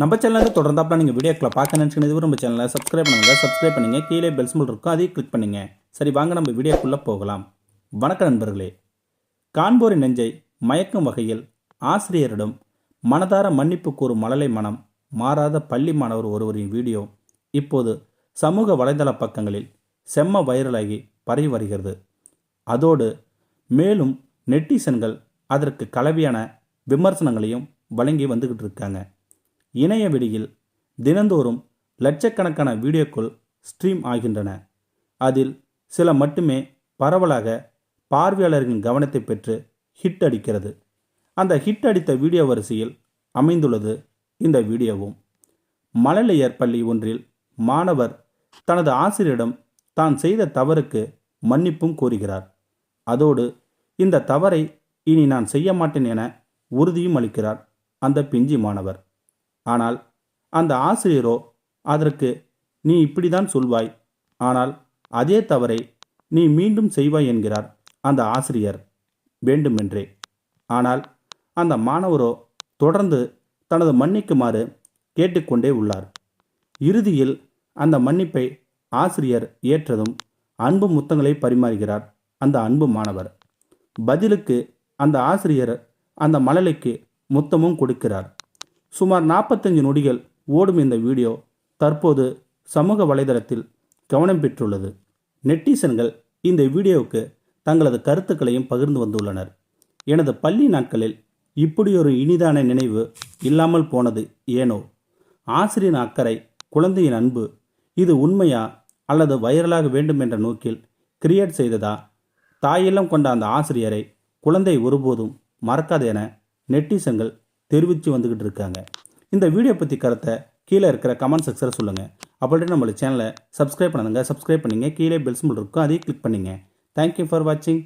நம்ம சேனலில் தொடர்ந்தாப்பில் நீங்கள் வீடியோக்களை பார்க்க நினச்சிக்கிறது நம்ம சேனலை சப்ஸ்கிரைப் பண்ணுங்கள் சப்ஸ்கிரைப் பண்ணுங்கள் கீழே பெல்ஸ் சிம்பிள் இருக்கும் அதையும் கிளிக் பண்ணுங்கள் சரி வாங்க நம்ம வீடியோக்குள்ளே போகலாம். வணக்க நண்பர்களே. காண்போரின் நெஞ்சை மயக்கும் வகையில் ஆசிரியரிடம் மனதார மன்னிப்பு கூறும் மழலை மனம் மாறாத பள்ளி மாணவர் ஒருவரின் வீடியோ இப்போது சமூக வலைதள பக்கங்களில் செம்ம வைரலாகி பரவி வருகிறது. அதோடு மேலும் நெட்டிசன்கள் அதற்கு கலவையான விமர்சனங்களையும் வழங்கி வந்துக்கிட்டு இருக்காங்க. இணைய வெளியில் தினந்தோறும் லட்சக்கணக்கான வீடியோக்கள் ஸ்ட்ரீம் ஆகின்றன. அதில் சில மட்டுமே பரவலாக பார்வையாளர்களின் கவனத்தை பெற்று ஹிட் அடிக்கிறது. அந்த ஹிட் அடித்த வீடியோ வரிசையில் அமைந்துள்ளது இந்த வீடியோவும். மழலையர் பள்ளி ஒன்றில் மாணவர் தனது ஆசிரியரிடம் தான் செய்த தவறுக்கு மன்னிப்பும் கோருகிறார். அதோடு இந்த தவறை இனி நான் செய்ய மாட்டேன் என உறுதியும் அளிக்கிறார் அந்த பிஞ்சி மாணவர். ஆனால் அந்த ஆசிரியரோ அதற்கு நீ இப்படிதான் சொல்வாய். ஆனால் அதே தவறை நீ மீண்டும் செய்வாய் என்கிறார் அந்த ஆசிரியர். வேண்டுமென்றே. ஆனால் அந்த மாணவரோ தொடர்ந்து தனது மன்னிக்குமாறு கேட்டுக்கொண்டே உள்ளார். இறுதியில் அந்த மன்னிப்பை ஆசிரியர் ஏற்றதும் அன்பு முத்தங்களை பரிமாறுகிறார் அந்த அன்பு மாணவர். பதிலுக்கு அந்த ஆசிரியர் அந்த மழலைக்கு முத்தமும் கொடுக்கிறார். சுமார் நாற்பத்தஞ்சு நொடிகள் ஓடும் இந்த வீடியோ தற்போது சமூக வலைதளத்தில் கவனம் பெற்றுள்ளது. நெட்டிசன்கள் இந்த வீடியோவுக்கு தங்களது கருத்துக்களையும் பகிர்ந்து வந்துள்ளனர். எனது பள்ளி நாட்களில் இப்படியொரு இனிதான நினைவு இல்லாமல் போனது ஏனோ? ஆசிரியன் அக்கறை குழந்தையின் அன்பு இது உண்மையா அல்லது வைரலாக வேண்டும் என்ற நோக்கில் கிரியேட் செய்ததா? தாயெல்லாம் கொண்ட அந்த ஆசிரியரை குழந்தை ஒருபோதும் மறக்காது என நெட்டிசன்கள் தெரிவித்து வந்துக்கிட்டு இருக்காங்க. இந்த வீடியோ பற்றி கருத்தை கீழே இருக்கிற கமெண்ட் செக்ஷனில் சொல்லுங்கள் அப்படின்ட்டு நம்மளோட சேனலை சப்ஸ்கிரைப் பண்ணுங்க சப்ஸ்கிரைப் பண்ணுங்க. கீழே பெல் சிம்பிள் இருக்கும். அதையும் கிளிக் பண்ணுங்கள் தேங்க்யூ ஃபார் வாட்சிங்